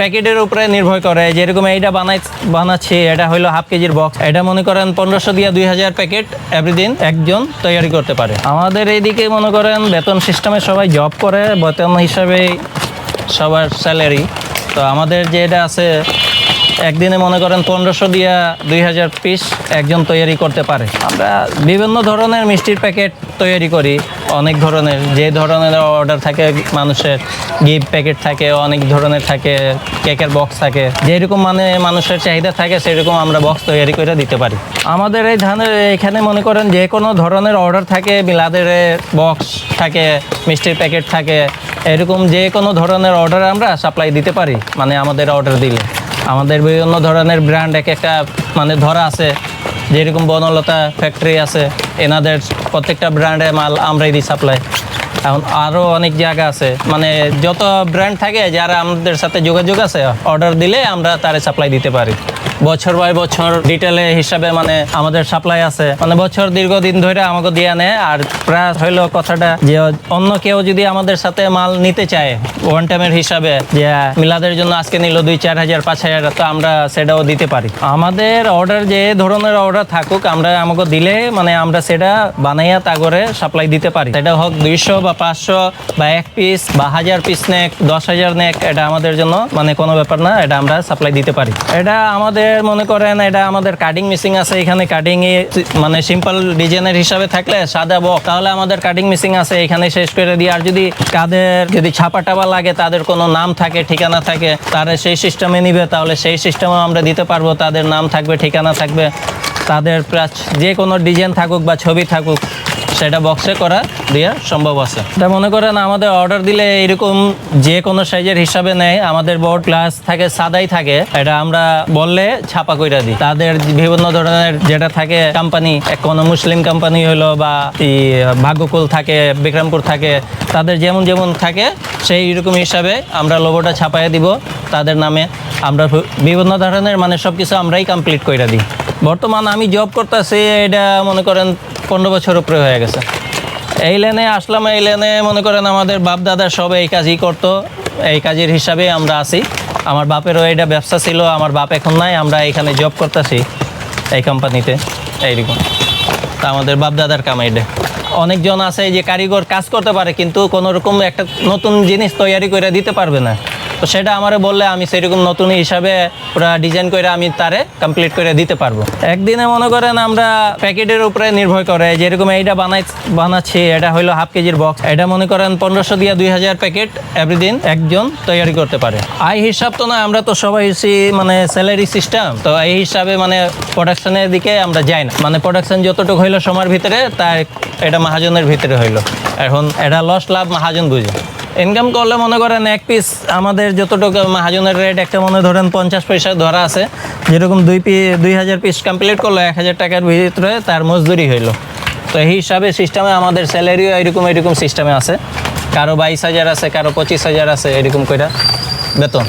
প্যাকেটের উপরে নির্ভর করে, যেরকম এইটা বানাই বানাচ্ছি, এটা হলো হাফ কেজির বক্স এটা মনে করেন পনেরোশো দিয়ে দুই হাজার প্যাকেট এভরিদিন একজন তৈরি করতে পারে। আমাদের এইদিকে মনে করেন বেতন সিস্টেমে সবাই জব করে, বেতন হিসাবে সবার স্যালারি তো আমাদের যে এটা আছে একদিনে মনে করেন পনেরোশো দিয়া দুই হাজার পিস একজন তৈরি করতে পারে। আমরা বিভিন্ন ধরনের মিষ্টির প্যাকেট তৈরি করি, অনেক ধরনের। যে ধরনের অর্ডার থাকে, মানুষের গিফট প্যাকেট থাকে, অনেক ধরনের থাকে, কেকের বক্স থাকে। যেরকম মানে মানুষের চাহিদা থাকে, সেরকম আমরা বক্স তৈরি করে দিতে পারি। আমাদের এই ধানের, এখানে মনে করেন যে কোনো ধরনের অর্ডার থাকে, মিলাদের বক্স থাকে, মিষ্টির প্যাকেট থাকে, এরকম যে কোনো ধরনের অর্ডার আমরা সাপ্লাই দিতে পারি মানে আমাদের অর্ডার দিলে। আমাদের বিভিন্ন ধরনের ব্র্যান্ড এক একটা মানে ধরা আছে। যেরকম বনলতা ফ্যাক্টরি আছে, এনাদের প্রত্যেকটা ব্র্যান্ডে মাল আমরাই দিই সাপ্লাই এখন আরও অনেক জায়গা আছে। মানে যত ব্র্যান্ড থাকে, যারা আমাদের সাথে যোগাযোগ আছে অর্ডার দিলে আমরা তারে সাপ্লাই দিতে পারি। বছর বাই বছর ডিটেলে হিসাবে মানে আমাদের সাপ্লাই আছে। মানে বছর দীর্ঘদিন ধরে আমাকে দিয়ে নেয়, আর প্রায় হইল কথাটা যে অন্য কেউ যদি আমাদের সাথে মাল নিতে চায় ওয়ান টাইমের হিসাবে, যে মিলাদের জন্য আজকে নিল দুই, চার হাজার, পাঁচ হাজার, তো আমরা সেটাও দিতে পারি। আমাদের অর্ডার যে ধরনের অর্ডার থাকুক, আমরা আমাকে দিলে মানে আমরা সেটা বানাইয়া তাগরে সাপ্লাই দিতে পারি। সেটা হোক দুইশো বা পাঁচশো বা এক পিস বা হাজার পিস নেক, দশ হাজার নেক, এটা আমাদের জন্য মানে কোনো ব্যাপার না, এটা আমরা সাপ্লাই দিতে পারি। এটা আমাদের মনে করেন এটা আমাদের কাটিং মিসিং আছে, এখানে কাটিং এ মানে সিম্পল ডিজাইনের হিসাবে থাকলে সাদা বক, তাহলে আমাদের কাটিং মিসিং আছে, এখানে শেষ করে দিই আর যদি কাদের যদি ছাপা টাপা লাগে, তাদের কোনো নাম থাকে, ঠিকানা থাকে, তারা সেই সিস্টেমে নিবে, তাহলে সেই সিস্টেমে আমরা দিতে পারব, তাদের নাম থাকবে, ঠিকানা থাকবে, তাদের যে কোনো ডিজাইন থাকুক বা ছবি থাকুক সেটা বক্সে করা দেওয়া সম্ভব আছে। তা মনে করেন আমাদের অর্ডার দিলে এরকম যে কোনো সাইজের হিসাবে নেয়, আমাদের বোর্ড প্লাস থাকে, সাদাই থাকে, এটা আমরা বললে ছাপা কইরা দিই। তাদের বিভিন্ন ধরনের যেটা থাকে কোম্পানি কোনো মুসলিম কোম্পানি হলো বা ভাগ্যকুল থাকে, বিক্রমপুর থাকে, তাদের যেমন যেমন থাকে, সেই রকম হিসাবে আমরা লোগোটা ছাপাইয়া দিব। তাদের নামে আমরা বিভিন্ন ধরনের মানে সব কিছু আমরাই কমপ্লিট করে দিই। বর্তমান আমি জব করতেছি, এটা মনে করেন পনেরো বছর উপরে হয়ে গেছে। এই লেনে আসলাম, এই লেনে মনে করেন আমাদের বাপ দাদা সব এই কাজই করতো, এই কাজের হিসাবে আমরা আছি। আমার বাপেরও এটা ব্যবসা ছিল, আমার বাপ এখন নাই, আমরা এখানে জব করতেছি এই কোম্পানিতে এইরকম। তা আমাদের বাপ দাদার কাম এটা অনেকজন আছে যে কারিগর কাজ করতে পারে, কিন্তু কোনো রকম একটা নতুন জিনিস তৈরি করে দিতে পারবে না। তো সেটা আমারে বললে আমি সেরকম নতুন হিসাবে পুরো ডিজাইন করে আমি তারে কমপ্লিট করে দিতে পারব। একদিনে মনে করেন আমরা প্যাকেটের উপরে নির্ভর করে যেরকম এইটা বানাই, বানাচ্ছি, এটা হলো হাফ কেজির বক্স এটা মনে করেন পনেরোশো দিয়ে দুই হাজার প্যাকেট এভরিদিন একজন তৈরি করতে পারে। আয় হিসাব তো না, আমরা তো সবাই হচ্ছি মানে স্যালারি সিস্টেম তো এই হিসাবে মানে প্রোডাকশনের দিকে আমরা যাই না। মানে প্রোডাকশন যতটুকু হইল সময়ের ভিতরে, তার এটা মাহাজনের ভিতরে হইল। এখন এটা লস লাভ, মাহাজন বুঝে। ইনকাম করলে মনে করেন এক পিস আমাদের যতটুকু মাহাজনের রেট একটা মনে ধরেন পঞ্চাশ পয়সা ধরা আছে। যেরকম দুই পি, দুই হাজার পিস কমপ্লিট করল, এক হাজার টাকার ভিতরে তার মজদুরি হইল। তো এই হিসাবে সিস্টেমে আমাদের স্যালারিও এরকম এরকম সিস্টেমে আছে। কারও বাইশ হাজার আছে, কারও পঁচিশ হাজার আছে, এরকম করে বেতন।